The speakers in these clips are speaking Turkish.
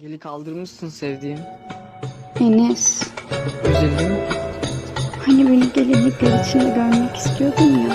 Geli kaldırmışsın sevdiğim. Enes, Üzüldüm. hani beni gelinlikler içinde görmek istiyordun ya.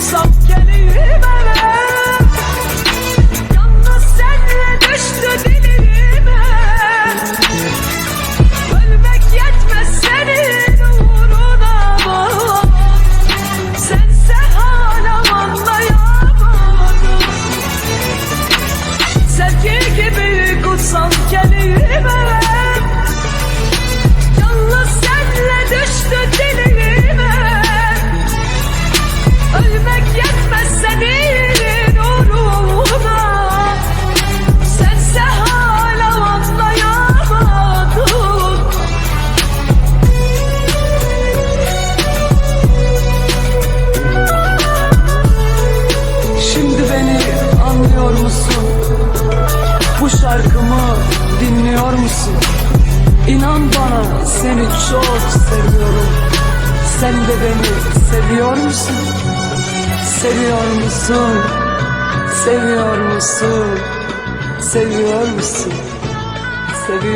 so yeah. Musun? Bu şarkımı dinliyor musun? İnan bana seni çok seviyorum Sen de beni seviyor musun? Seviyor musun? Seviyor musun? Seviyor musun? Seviyor